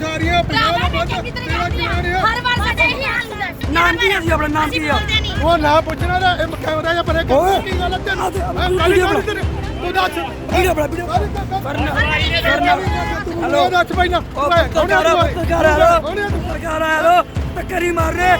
ਸਾਰੀਆਂ ਪੰਜਾਬ ਦਾ ਬੰਦ ਤੇਰਾ ਕਿਹੜਾ ਨਹੀਂ ਹਰ ਵਾਰ ਸਾਡਾ ਇਹੀ ਹਾਲ ਹੁੰਦਾ। ਹੈ। ਨਾਮ ਕੀ ਹੈ ਜੀ ਆਪਣਾ ਨਾਮ ਕੀ ਆ? ਬੋਲਦੇ ਨਹੀਂ। ਉਹ ਨਾ ਪੁੱਛਣਾ ਦਾ ਇਹ ਕੈਮਰਾ ਜਾਂ ਪਰੇ ਓਏ। ਕੀ ਗੱਲ ਹੈ ਤੈਨੂੰ? ਆ ਤੇ- ਮੈਂ ਕਾਲੀ ਕਾਲੀ ਤੇਰੇ? ਤੂੰ ਦੱਸ। ਵੀਡੀਓ ਬਣਾ ਵੀਡੀਓ ਹੈਲੋ ਦੱਸ ਭਾਈ ਨਾ? ਉਹ ਪੱਤਰਕਾਰ ਆ, ਪੱਤਰਕਾਰ ਆ ਲੋ ਪੱਤਰਕਾਰ ਆ ਲੋ ਟੱਕਰੀ ਮਾਰ ਰਹੇ।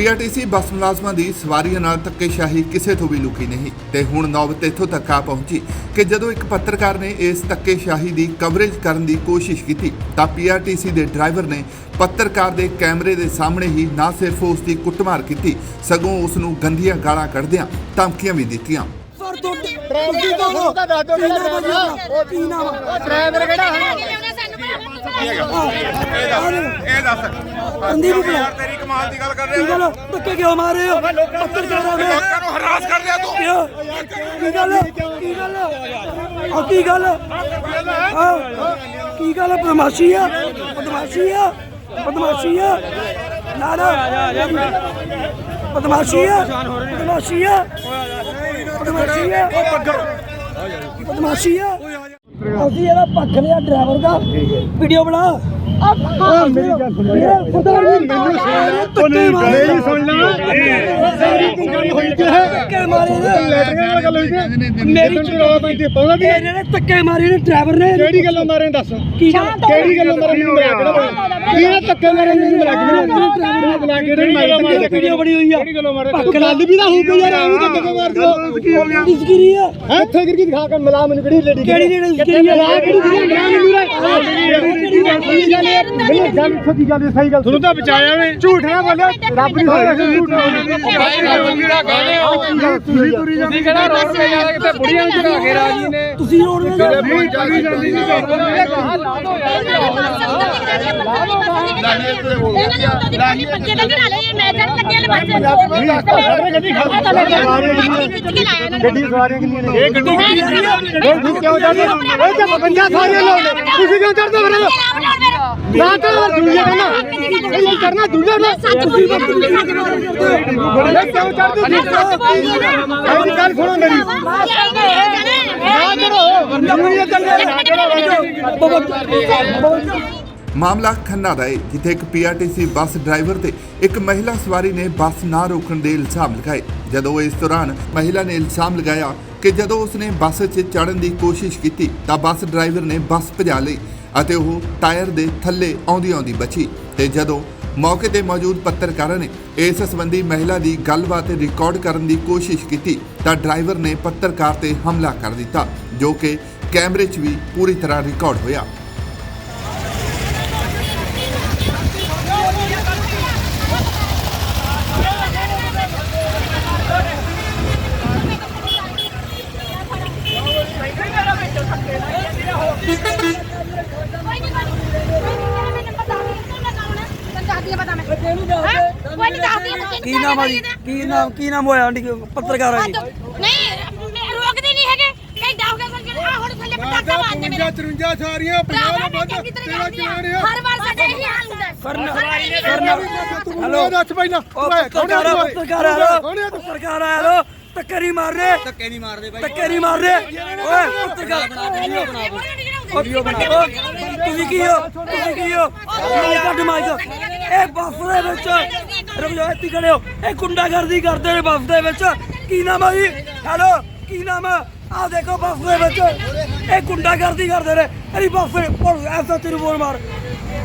ਪੀਆਰਟੀਸੀ ਬੱਸ ਮੁਲਾਜ਼ਮਾਂ ਦੀ ਸਵਾਰੀਆਂ ਨਾਲ ਧੱਕੇਸ਼ਾਹੀ ਕਿਸੇ ਤੋਂ ਵੀ ਲੁਕੀ ਨਹੀਂ ਤੇ ਹੁਣ ਨੌਬਤ ਇੱਥੋਂ ਤੱਕ ਆ ਪਹੁੰਚੀ ਕਿ ਜਦੋਂ ਇੱਕ ਪੱਤਰਕਾਰ ਨੇ ਇਸ ਧੱਕੇਸ਼ਾਹੀ ਦੀ ਕਵਰੇਜ ਕਰਨ ਦੀ ਕੋਸ਼ਿਸ਼ ਕੀਤੀ ਤਾਂ ਪੀਆਰਟੀਸੀ ਦੇ ਡਰਾਈਵਰ ਨੇ ਪੱਤਰਕਾਰ ਦੇ ਕੈਮਰੇ ਦੇ ਸਾਹਮਣੇ ਹੀ ਨਾ ਸਿਰਫ ਉਸ ਦੀ ਕੁੱਟਮਾਰ ਕੀਤੀ, ਸਗੋਂ ਉਸ ਨੂੰ ਗੰਦੀਆਂ ਗਾਲਾਂ ਕੱਢਦਿਆਂ ਧਮਕੀਆਂ ਵੀ ਦਿੱਤੀਆਂ। ਡਰਾਈਵਰ ਕਿਹੜਾ ਹੈ? ਲਿਆਉਣਾ ਸਾਨੂੰ ਇਹ ਦੱਸ ਅੰਦੀ ਵੀ ਯਾਰ ਤੇਰੀ ਕਮਾਲ ਦੀ ਗੱਲ ਕਰ ਕੀ ਰਿਹਾ ਗੱਲ ਧੱਕੇ ਕਿਉਂ ਮਾਰ ਰਹੇ ਹੋ? ਪੱਤਰਕਾਰਾਂ ਨੇ ਲੋਕਾਂ ਨੂੰ ਹਰਾਸ ਕਰ ਰਿਹਾ ਤੂੰ। ਕਿਉਂ? ਕੀ ਗੱਲ ਕੀ ਗੱਲ ਆ? ਕੀ ਗੱਲ ਹਾਂ ਕੀ ਗੱਲ ਬਦਮਾਸ਼ੀ ਆ? ਬਦਮਾਸ਼ੀ ਆ? ਬਦਮਾਸ਼ੀ ਆ? ਨਾ ਨਾ। ਬਦਮਾਸ਼ੀ ਆ? ਬਦਮਾਸ਼ੀ ਆ? ਬਦਮਾਸ਼ੀ ਆ? ਬਦਮਾਸ਼ੀ ਆ? ਅਸੀਂ ਇਹਦਾ ਪੱਖ ਲਿਆ ਡਰਾਈਵਰ ਦਾ। ਵੀਡੀਓ ਬਣਾ। ਮੇਰੀ ਗੱਲ ਸੁਣ। ਮੈਨੂੰ ਮੇਰੀ ਸੁਣ। ਲੈ। ਮੇਰੀ। ਗੱਲ ਹੋਈ ਕਿ ਹੈ? ਧੱਕੇ ਮਾਰੇ ਨੇ। ਡਰਾਈਵਰ ਨੇ। ਕਿਹੜੀ ਗੱਲੋਂ ਮਾਰੇ ਦੱਸ? ਕਿਹੜੀ ਗੱਲੋਂ ਮਾਰੇ ਮੈਨੂੰ ਬੁਲਾ ਕੇ ਨਾ ਕੀ ਇਹ ਧੱਕੇ ਮਾਰੇ ਮੈਨੂੰ ਬੁਲਾ ਕੇ ਨਾ ਬੁਲਾ ਕੇ ਨਹੀਂ ਮਾਰੇ ਵੀਡੀਓ ਬਣੀ ਹੋਈ ਆ ਕਿਹੜੀ ਗੱਲੋਂ ਮਾਰੇ ਪੱਕ ਗੱਲ ਵੀ ਤਾਂ ਹੋਊਗੀ ਯਾਰ ਐਵੇਂ ਧੱਕੇ ਮਾਰ ਦਿਓ। ਕੀ ਹੋ ਗਿਆ? ਇਸਗਿਰੀ ਆ? ਇੱਥੇ ਗਿਰ ਕੇ ਦਿਖਾ ਕੇ ਮਿਲਾ ਮੈਨੂੰ ਕਿਹੜੀ ਲੇਡੀ ਕਿਹੜੀ ਜਿਹੜੀ ਇਸਗਿਰੀ ਆ? ਮਿਲਾ ਕਿਹੜੀ ਗਿਰੀ ਮਿਲਾ ਮੈਨੂੰ। ਤੁਹਾਨੂੰ ਤਾਂ ਬਚਾਇਆ ਨੇ ਝੂਠ ਨਾ ਬੋਲਿਆ ਰੱਬ ਦੀ ਹੋਇਆ ਝੂਠ ਤੁਸੀਂ ਤੁਰੀ ਜਾਂਦੀ ਕਿਹੜਾ ਰੋਡ ਤੇ ਜਾ ਕਿਤੇ ਬੁੜੀਆਂ ਨੂੰ? ਚੜਾ ਕੇ ਰਾਜੀ ਨੇ? ਤੁਸੀਂ ਰੋਡ ਨਹੀਂ ਚੱਲੀ ਜਾਂਦੀ ਨਹੀਂ ਗੱਡੀ ਗੱਡੀ ਸਵਾਰੀਆਂ ਕਿੰਨੀਆਂ ਨੇ ਇਹ ਗੱਡੀ ਕਿਉਂ ਚੜਦੇ ਓਏ ਤੇ 52 ਸਵਾਰੀਆਂ ਲੋਕ ਤੁਸੀਂ ਕਿਉਂ ਚੜਦੇ ਫਿਰ ਨਾ ਤਾਂ ਦੂਜੇ ਕਹਿੰਦਾ ਇਹ ਕਰਨਾ ਦੂਜੇ ਨਾ ਸੱਚ ਬੋਲੀ ਇਹ ਕਿਉਂ ਚੜਦੇ ਐਸੀ ਗੱਲ ਸੁਣੋ ਮੇਰੀ ਨਾ ਕਰੋ ਮੇਰੀ ਚੱਲੇ ਮਾਮਲਾ ਖੰਨਾ ਦਾ ਹੈ ਜਿੱਥੇ ਇੱਕ ਪੀਆਰਟੀਸੀ ਬੱਸ ਡਰਾਈਵਰ ਤੇ ਇੱਕ ਮਹਿਲਾ ਸਵਾਰੀ ਨੇ ਬੱਸ ਨਾ ਰੋਕਣ ਦੇ ਇਲਜ਼ਾਮ ਲਗਾਏ। ਜਦੋਂ ਇਸ ਦੌਰਾਨ ਮਹਿਲਾ ਨੇ ਇਲਜ਼ਾਮ ਲਗਾਇਆ ਕਿ ਜਦੋਂ ਉਸਨੇ ਬੱਸ 'ਚ ਚੜ੍ਹਨ ਦੀ ਕੋਸ਼ਿਸ਼ ਕੀਤੀ, ਤਾਂ ਬੱਸ ਡਰਾਈਵਰ ਨੇ ਬੱਸ ਭਜਾ ਲਈ ਅਤੇ ਉਹ ਟਾਇਰ ਦੇ ਥੱਲੇ ਆਉਂਦੀ ਆਉਂਦੀ ਬਚੀ। ਤੇ ਜਦੋਂ ਮੌਕੇ ਤੇ ਮੌਜੂਦ ਪੱਤਰਕਾਰਾਂ ਨੇ ਇਸ ਸੰਬੰਧੀ ਮਹਿਲਾ ਦੀ ਗੱਲਬਾਤ ਰਿਕਾਰਡ ਕਰਨ ਦੀ ਕੋਸ਼ਿਸ਼ ਕੀਤੀ, ਤਾਂ ਡਰਾਈਵਰ ਨੇ ਪੱਤਰਕਾਰ ਤੇ ਹਮਲਾ ਕਰ ਦਿੱਤਾ, ਜੋ ਕਿ ਕੈਮਰੇ 'ਚ ਵੀ ਪੂਰੀ ਤਰ੍ਹਾਂ ਰਿਕਾਰਡ ਹੋਇਆ। ਕੀ ਨਾਮ ਆ ਜੀ? ਕੀ ਨਾਮ ਕੀ ਨਾਮ ਹੋਇਆ ਆਂਟੀ? ਪੱਤਰਕਾਰ ਆ ਜੀ। ਨਹੀਂ ਮੈਂ ਰੋਕਦੀ ਨਹੀਂ ਹੈਗੇ। ਘੰਟਾ ਹੋ ਗਿਆ ਸੰਗਤ ਆ ਹੁਣ ਥੱਲੇ ਪਟਾਕਾ ਮਾਰਦੇ ਮੇਰੇ 53 ਸਾਰੀਆਂ ਪੰਜਾਬ ਦਾ ਬੰਦ ਚੰਗੀ ਤਰ੍ਹਾਂ ਤੇਰਾ। ਕਿਹੜਾ ਨਹੀਂ ਹਰ ਵਾਰ ਸਾਡਾ ਇਹੀ ਹਾਲ ਹੁੰਦਾ। ਹੈ। ਕਰਨਾ ਕਰਨਾ ਹੈਲੋ ਦੱਸ ਭਾਈ ਨਾ। ਪੱਤਰਕਾਰ ਆ ਪੱਤਰਕਾਰ ਆ ਲੋ ਪੱਤਰਕਾਰ ਆ ਲੋ ਟੱਕਰੀ ਮਾਰ ਰਹੇ ਧੱਕੇ ਨਹੀਂ ਮਾਰਦੇ ਬਾਈ। ਧੱਕੇ ਨਹੀਂ ਮਾਰ ਰਹੇ ਓਏ ਪੱਤਰਕਾਰ। ਵੀਡੀਓ ਬਣਾ ਤੁਸੀਂ ਕੀ ਹੋ? ਤੁਸੀਂ ਕੀ ਹੋ? ਮਾਈਕ ਕੱਢ ਮਾਈਕ। ਇਹ ਬੱਸ ਦੇ ਵਿੱਚ ਰੁਕ ਜਾਓ ਇੱਥੇ ਖੜੇ ਹੋ ਇਹ ਗੁੰਡਾਗਰਦੀ ਕਰਦੇ ਨੇ ਬੱਸ ਦੇ ਵਿੱਚ। ਕੀ ਨਾਮ ਆ ਜੀ? ਹੈਲੋ ਕੀ ਨਾਮ ਆ? ਆ ਦੇਖੋ ਬੱਸ ਦੇ ਵਿੱਚ। ਇਹ ਗੁੰਡਾਗਰਦੀ ਕਰਦੇ ਨੇ। ਅਰੇ ਬੱਸ ਪੜ ਐਸਾ ਤੇਰੇ ਬੋਲ ਮਾਰ।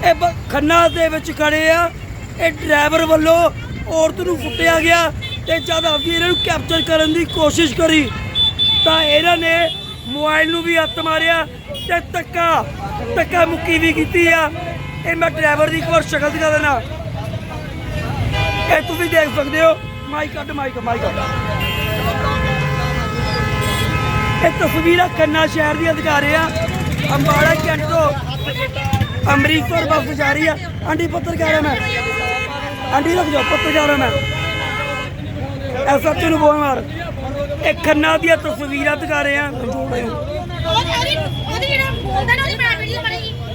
ਇਹ ਬ- ਖੰਨਾ ਦੇ ਵਿੱਚ ਖੜੇ ਆ। ਇਹ ਡਰਾਈਵਰ ਵੱਲੋਂ ਔਰਤ ਨੂੰ ਫੁੱਟਿਆ ਗਿਆ ਤੇ ਜਦ ਅਸੀਂ ਇਹਨਾਂ ਨੂੰ ਕੈਪਚਰ ਕਰਨ ਦੀ ਕੋਸ਼ਿਸ਼ ਕਰੀ, ਤਾਂ ਇਹਨਾਂ ਨੇ ਮੋਬਾਈਲ ਨੂੰ ਵੀ ਹੱਥ ਮਾਰਿਆ ਤੇ ਧੱਕਾ ਧੱਕਾ ਮੁੱਕੀ ਵੀ ਕੀਤੀ ਆ। ਇਹ ਮੈਂ ਡਰਾਈਵਰ ਦੀ ਇੱਕ ਵਾਰ ਸ਼ਕਲ ਦਿਖਾ ਦੇਣਾ ਇਹ ਤੁਸੀਂ ਦੇਖ ਸਕਦੇ ਹੋ। ਮਾਈਕ ਕੱਢ, ਮਾਈਕ ਮਾਈਕ ਇਹ ਤਸਵੀਰਾਂ ਖੰਨਾ ਸ਼ਹਿਰ ਦੀਆਂ ਦਿਖਾ ਰਹੇ ਆ। ਅੰਬਾਲਾ ਕੈਂਟ ਤੋਂ ਅੰਮ੍ਰਿਤਸਰ ਬੱਸ ਜਾ ਰਹੀ ਆ। ਆਂਟੀ ਪੱਤਰਕਾਰ ਹਾਂ ਮੈਂ। ਆਂਟੀ, ਰੁਕ ਜਾਓ ਪੱਤਰਕਾਰ ਹਾਂ ਮੈਂ। ਐਸਾ ਤੈਨੂੰ ਬੋਲ ਮਾਰ। ਇਹ ਖੰਨਾ ਦੀਆਂ ਤਸਵੀਰਾਂ ਦਿਖਾ ਰਹੇ ਆ।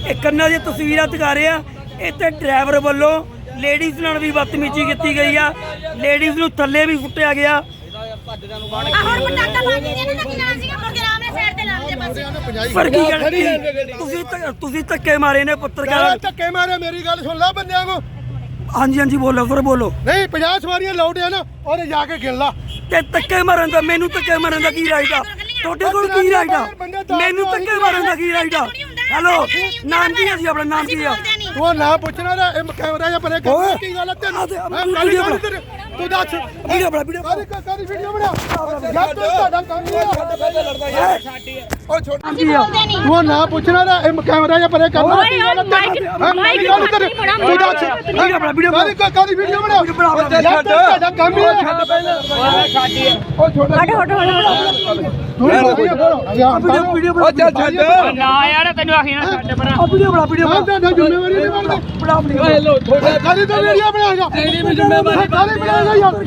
ਇਹ ਖੰਨਾ ਦੀਆਂ ਤਸਵੀਰਾਂ ਦਿਖਾ ਰਹੇ ਆ। ਇੱਥੇ ਡਰਾਈਵਰ ਵੱਲੋਂ ਲੇਡੀਜ਼ ਨਾਲ ਵੀ ਬਦਤਮੀਜ਼ੀ ਕੀਤੀ ਗਈ ਆ। ਲੇਡੀਜ਼ ਨੂੰ ਥੱਲੇ ਵੀ ਸੁੱਟਿਆ ਗਿਆ। ਆ ਹੁਣ ਪਟਾਕਾ ਬੰਦ ਨਹੀਂ ਇਹਨਾਂ ਦਾ ਕੀ ਨਾਂ ਸੀਗਾ ਮੁੜ ਕੇ ਆਰਾਮ ਨਾਲ ਸਾਈਡ ਤੇ ਲਾ ਲਿਆ ਬਸ। ਪਰ ਕੀ ਗੱਲ ਤੁਸੀਂ ਧੱਕ- ਤੁਸੀਂ ਧੱਕੇ ਮਾਰੇ ਨੇ ਪੱਤਰਕਾਰ ਧੱਕੇ ਮਾਰੇ ਮੇਰੀ ਗੱਲ ਸੁਣ ਲੈ ਬੰਦਿਆਂ ਨੂੰ। ਹਾਂਜੀ ਹਾਂਜੀ ਬੋਲੋ ਫਿਰ ਬੋਲੋ। ਨਹੀਂ 50 ਸਵਾਰੀਆਂ ਲਾਉਟਿਆ ਨਾ ਉਹਦੇ ਜਾ ਕੇ ਗਿਣ ਲਾ। ਤੇ ਧੱਕੇ ਮਾਰਨ ਦਾ ਮੈਨੂੰ ਧੱਕੇ ਮਾਰਨ ਦਾ ਕੀ ਰਾਈਟ ਆ? ਤੁਹਾਡੇ ਕੋਲ ਕੀ ਰਾਈਟ ਆ? ਮੈਨੂੰ ਧੱਕੇ ਮਾਰਨ ਦਾ ਕੀ ਰਾਈਟ ਆ? ਹੈਲੋ ਨਾਮ ਕੀ ਆ ਜੀ ਆਪਣਾ ਨਾਮ ਕੀ ਆ ਤੂੰ ਨਾ ਪੁੱਛਣਾ ਨਾ ਇਹ ਕੈਮਰਾ ਜਾਂ ਪਰੇ ਕਰ ਕੀ ਗੱਲ ਹੈ ਤੈਨੂੰ? ਹੈਂ, ਵੀਡੀਓ ਗੱਲ ਤੇਰੀ? ਤੂੰ ਦੱਸ। ਵੀਡੀਓ ਬਣਾ ਵੀਡੀਓ ਕਾਹਦੀ ਕਾਹਦੀ ਵੀਡੀਓ ਬਣਾ। ਯਾਰ ਤੂੰ ਤੁਹਾਡਾ ਕੰਮ ਹੀ ਆ। ਉਹ ਛੋਟਾ ਅਸੀਂ ਬੋਲਦੇ ਨਹੀਂ। ਤੂੰ ਨਾ ਪੁੱਛਣਾ ਨਾ ਇਹ ਕੈਮਰਾ ਜਾਂ ਪਰੇ ਕਰ। ਮਾਈਕ ਗੱਲ ਤੇਰੀ? ਨਹੀਂ ਬਣਾ, ਤੂੰ ਦੱਸ। ਵੀਡੀਓ ਬਣਾ ਵੀਡੀਓ ਕਾਹਦੀ ਕਾਹਦੀ ਵੀਡੀਓ ਬਣਾ। ਯਾਰ ਤੂੰ ਤੁਹਾਡਾ ਕੰਮ ਹੀ ਆ। ਉਹ ਛੋਟਾ ਹਟ ਹਟ ਹਟ। ਤੂੰ ਵੀਡੀਓ ਵੀਡੀਓ ਬਣਾ। ਚੱਲ ਛੱਡ। ਨਾ ਯਾਰ ਤੈਨੂੰ ਆਖੀ ਨਾ ਛੱਡ ਪਰਾਂ ਆ ਵੀਡੀਓ ਬਣਾ ਵੀਡੀਓ ਹਾਂ ਤੁਹਾਡਾ ਜ਼ਿੰਮੇਵਾਰੀ ਨਹੀਂ ਬਣਦੀ। ਬਣਾ ਆਪਣੀ ਕਾਹਦੀ ਤਾਂ ਵੀਡੀਓ ਬਣਾਏਗਾ ਤੇਰੀ ਵੀ ਜ਼ਿੰਮੇਵਾਰੀ ਕਾਹਦੀ ਬਣਾਏਗਾ ਯਾਰ।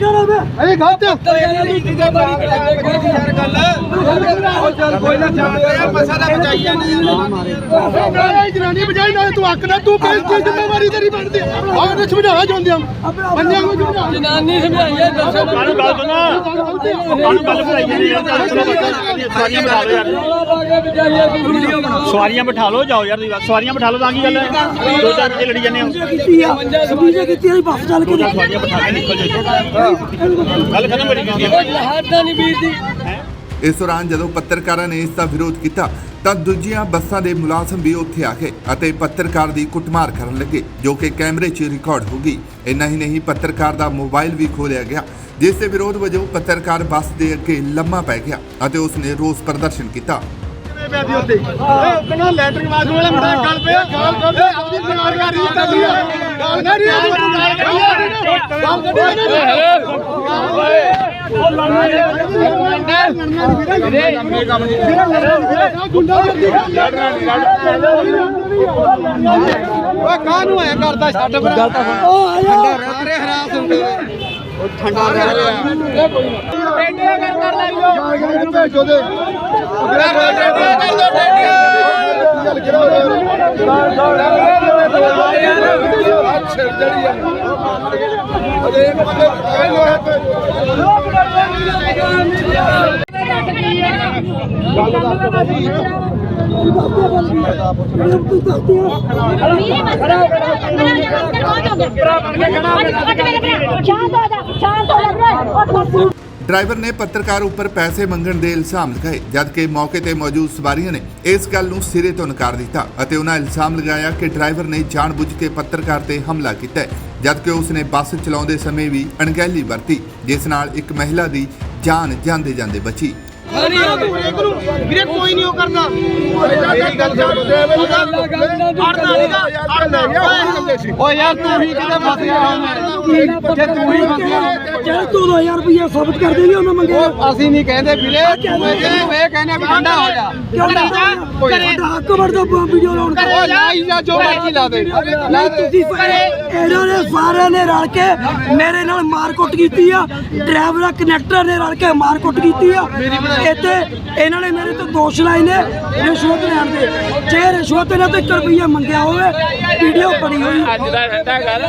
ਇਹ ਗਲਤ ਹੈ ਇਹ ਜਨਾਨੀ ਬਜਾਈ ਨਾ ਤੂੰ ਅੱਕ ਨਾ ਤੂੰ ਚੀਜ਼ ਜ਼ਿੰਮੇਵਾਰੀ ਤੇਰੀ ਬਣਦੀ ਆ? ਉਹਨੇ ਸਮਝਾਇਆ ਜਾਂਦੇ ਆ। ਬੰਦਿਆਂ ਨੂੰ ਸਮਝਾ ਜਨਾਨੀ ਸਮਝਾਈਏ ਦੱਸੋ। ਗੱਲ ਕਾਹਨੂੰ ਗੱਲ ਜਾਂਦੀ ਯਾਰ ਗੱਲ ਸਵਾਰੀਆਂ ਬਿਠਾ ਲਓ ਯਾਰ। ਸਵਾਰੀਆਂ ਬਿਠਾ ਲਓ ਜਾਓ ਯਾਰ ਤੁਸੀਂ ਸਵਾਰੀਆਂ ਬਿਠਾ ਲਓ ਤਾਂ ਕੀ ਗੱਲ ਹੈ? ਦੋ ਚਾਰ ਵਜੇ ਲੜੀ ਜਾਂਦੇ ਹੋ। ਕੀਤੀ ਆ ਵੀਡੀਓ ਕੀਤੀ ਆ ਬੱਸ ਚੱਲ ਕੇ ਸਵਾਰੀਆਂ ਬਿਠਾ ਕੇ ਨਿਕਲ ਜਾਓ। ਗੱਲ ਖਤਮ ਕਰੀ ਜਾਂਦੀ ਹੈ? ਇਸ ਦੌਰਾਨ ਜਦੋਂ ਪੱਤਰਕਾਰਾਂ ਨੇ ਇਸ ਦਾ ਵਿਰੋਧ ਕੀਤਾ ਤਾਂ ਦੂਜੀਆਂ ਬੱਸਾਂ ਦੇ ਮੁਲਾਜ਼ਮ ਵੀ ਉੱਥੇ ਆ ਗਏ ਅਤੇ ਪੱਤਰਕਾਰ ਦੀ ਕੁੱਟਮਾਰ ਕਰਨ ਲੱਗੇ ਜੋ ਕਿ ਕੈਮਰੇ 'ਚ ਰਿਕਾਰਡ ਹੋ ਗਈ। ਇੰਨਾ ਹੀ ਨਹੀਂ ਪੱਤਰਕਾਰ ਦਾ ਮੋਬਾਈਲ ਵੀ ਖੋਲਿਆ ਗਿਆ ਜਿਸ ਦੇ ਵਿਰੋਧ ਵਜੋਂ ਪੱਤਰਕਾਰ ਬੱਸ ਦੇ ਅੱਗੇ ਲੰਮਾ ਪੈ ਗਿਆ ਅਤੇ ਉਸ ਨੇ ਰੋਸ ਪ੍ਰਦਰਸ਼ਨ ਕੀਤਾ। ਕਨਾ ਲੈਟਰਿੰਗ ਬਾਥਰੂਮ ਵਾਲਾ ਮੁੰਡਾ ਗੱਲ ਪਿਆ ਗਾਲ ਕੱਢ ਆਪਣੀ ਬਣਾ ਕੇ ਰੀਤ ਕਰਦੀ ਆ। ਗਾਲ ਨਾ ਰੀ ਗਾਲ ਕੱਢੀ ਓਏ ਕਾਹਨੂੰ ਐ ਕਰਦਾ ਛੱਡ ਫਿਰ ਉਹ ਆ ਜਾ ਸਾਰੇ ਹਰਾਸ ਹੁੰਦੇ ਉਹ ਠੰਡਾ ਰਹਿ ਰਿਹਾ। ਟੇਡੇ ਕਰ ਕਰ ਲੈ ਜੋ ਭੇਜੋ ਦੇ ਟੇਡੇ ਕਰ ਦੋ ਮੇਰੇ ਮਸਲਾ ਮੇਰਾ ਜਵਾਬ ਕੌਣ ਹੋ ਗਿਆ ਉੱਠ ਮੇਰੇ ਭਰਾ ਸ਼ਾਂਤ ਹੋ ਡਰਾਈਵਰ ਨੇ ਪੱਤਰਕਾਰ ਉੱਪਰ ਪੈਸੇ ਮੰਗਣ ਦੇ ਇਲਜ਼ਾਮ ਲਗਾਏ, ਜਦਕਿ ਮੌਕੇ ਤੇ ਮੌਜੂਦ ਸਵਾਰੀਆਂ ਨੇ ਇਸ ਗੱਲ ਨੂੰ ਸਿਰੇ ਤੋਂ ਨਕਾਰ ਦਿੱਤਾ ਅਤੇ ਉਹਨਾਂ ਇਲਜ਼ਾਮ ਲਗਾਇਆ ਕਿ ਡਰਾਈਵਰ ਨੇ ਜਾਣਬੁੱਝ ਕੇ ਪੱਤਰਕਾਰ ਤੇ ਹਮਲਾ ਕੀਤਾ ਹੈ। ਜਦਕਿ ਉਸ ਨੇ ਬੱਸ ਚਲਾਉਂਦੇ ਸਮੇਂ ਵੀ ਅਣਗਹਿਲੀ ਵਰਤੀ, ਜਿਸ ਨਾਲ ਇੱਕ ਮਹਿਲਾ ਦੀ ਜਾਨ ਜਾਂਦੇ ਜਾਂਦੇ ਬਚੀ। ਵੀਰੇ ਕੋਈ ਨਹੀਂ ਉਹ ਕਰਦਾ। ਓ ਯਾਰ ਤੂੰ ਹੀ ਕਿਤੇ ਫਸ ਗਿਆ ਜੇ ਤੂੰ ਹੀ ਫਸ ਗਿਆ ਚੱਲ 2000 ਰੁਪਏ ਸਾਬਤ ਕਰ ਦੇਗੀ ਉਹਨਾਂ ਮੰਗੇ ਉਹ ਅਸੀਂ ਨਹੀਂ ਕਹਿੰਦੇ ਵੀਰੇ। ਤੂੰ ਇਹ ਇਹ ਕਹਿੰਦੇ ਵੀ ਠੰਡਾ ਹੋ ਜਾ। ਕਿਉਂ ਤੁਹਾਡਾ ਹੱਕ ਵਰਦਾ ਵੀਡੀਓ ਲਾਉਣ ਦਾ। ਓ ਲਾਈ ਜਾ ਜੋ ਮਰਜ਼ੀ ਲਾ ਦੇ। ਨਹੀਂ ਤੁਸੀਂ ਇਹਨਾਂ ਨੇ ਸਾਰਿਆਂ ਨੇ ਰਲ ਕੇ ਮੇਰੇ ਨਾਲ ਮਾਰਕੁੱਟ ਕੀਤੀ ਆ। ਡਰਾਈਵਰ ਕਨੈਕਟਰ ਨੇ ਰਲ ਕੇ ਮਾਰਕੁੱਟ ਕੀਤੀ ਆ। ਇੱਥੇ ਇਹਨਾਂ ਨੇ ਮੇਰੇ ਤੋਂ ਦੋਸ਼ ਲਾਏ ਨੇ ਰਿਸ਼ਵਤ ਲੈਣ ਦੇ। ਜੇ ਰਿਸ਼ਵਤ ਇਹਨਾਂ ਤੋਂ 1 ਰੁਪਈਆ ਮੰਗਿਆ ਹੋਵੇ ਵੀਡੀਓ ਬਣੀ ਹੋਈ ਅੱਜ ਦਾ ਠੰਡਾ ਕਰ।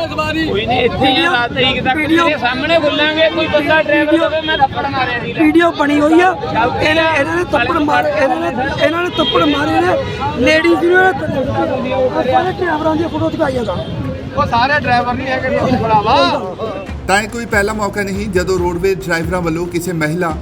ਕੋਈ ਨਹੀਂ ਇੱਥੇ ਹੀ ਆ ਰਾਤ ਤਰੀਕ ਤੱਕ ਵੀਡੀਓ- ਸਾਹਮਣੇ ਬੋਲਾਂਗੇ ਕੋਈ ਬੰਦਾ ਡਰਾਈਵਰ ਹੋਵੇ ਮੈਂ ਥੱਪੜ ਮਾਰਿਆ ਸੀ ਵੀਡੀਓ ਬਣੀ ਹੋਈ ਆ। ਇਹਨਾਂ ਇਹਨਾਂ ਨੇ ਥੱਪੜ ਮਾਰ ਇਹਨਾਂ ਨੇ ਇਹਨਾਂ ਨੇ ਥੱਪੜ ਮਾਰੇ ਨੇ। ਲੇਡੀਜ਼ ਨੂੰ ਸਾਰੇ ਡਰਾਈਵਰਾਂ ਦੀਆਂ ਫੋਟੋ ਦਿਖਾਈਆਂ ਦਾ ਉਹ ਸਾਰੇ ਡਰਾਈਵਰ ਨਹੀਂ ਹੈਗੇ ਬੜਾਵਾ ਤਾਂ ਕੋਈ ਪਹਿਲਾ ਮੌਕਾ ਨਹੀਂ ਜਦੋਂ ਰੋਡਵੇ ਡਰਾਈਵਰਾਂ ਵੱਲੋਂ ਕਿਸੇ ਮਹਿਲਾ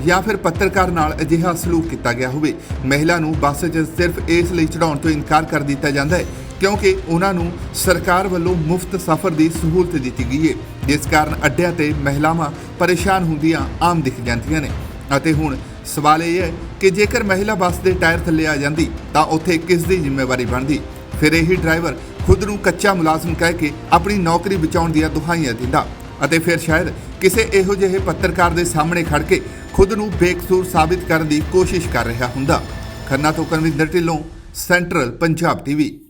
ਜਾਂ ਫਿਰ ਪੱਤਰਕਾਰ ਨਾਲ ਅਜਿਹਾ ਸਲੂਕ ਕੀਤਾ ਗਿਆ ਹੋਵੇ। ਮਹਿਲਾ ਨੂੰ ਬੱਸ 'ਚ ਸਿਰਫ ਇਸ ਲਈ ਚੜਾਉਣ ਤੋਂ ਇਨਕਾਰ ਕਰ ਦਿੱਤਾ ਜਾਂਦਾ ਹੈ, ਕਿਉਂਕਿ ਉਹਨਾਂ ਨੂੰ ਸਰਕਾਰ ਵੱਲੋਂ ਮੁਫਤ ਸਫ਼ਰ ਦੀ ਸਹੂਲਤ ਦਿੱਤੀ ਗਈ ਹੈ। ਜਿਸ ਕਾਰਨ ਅੱਡਿਆਂ ਤੇ ਮਹਿਲਾਵਾਂ ਪਰੇਸ਼ਾਨ ਹੁੰਦੀਆਂ ਆਮ ਦਿਖ ਜਾਂਦੀਆਂ ਨੇ। ਅਤੇ ਹੁਣ ਸਵਾਲ ਇਹ ਹੈ ਕਿ ਜੇਕਰ ਮਹਿਲਾ ਬੱਸ ਦੇ ਟਾਇਰ ਥੱਲੇ ਆ ਜਾਂਦੀ, ਤਾਂ ਉੱਥੇ ਕਿਸ ਦੀ ਜ਼ਿੰਮੇਵਾਰੀ ਬਣਦੀ? ਫਿਰ ਇਹੀ ਡਰਾਈਵਰ ਖੁਦ ਨੂੰ ਕੱਚਾ ਮੁਲਾਜ਼ਮ ਕਹਿ ਕੇ ਆਪਣੀ ਨੌਕਰੀ ਬਚਾਉਣ ਦੀਆਂ ਦੁਹਾਈਆਂ ਦਿੰਦਾ। ਅਤੇ ਫਿਰ ਸ਼ਾਇਦ ਕਿਸੇ ਇਹੋ ਜਿਹੇ ਪੱਤਰਕਾਰ ਦੇ ਸਾਹਮਣੇ ਖੜ ਕੇ ਖੁਦ ਨੂੰ ਬੇਕਸੂਰ ਸਾਬਿਤ ਕਰਨ ਦੀ ਕੋਸ਼ਿਸ਼ ਕਰ ਰਿਹਾ ਹੁੰਦਾ। ਖੰਨਾ ਤੋਂ ਕਨਵਿੰਦਰ ਢਿੱਲੋਂ, ਸੈਂਟਰਲ ਪੰਜਾਬ ਟੀਵੀ।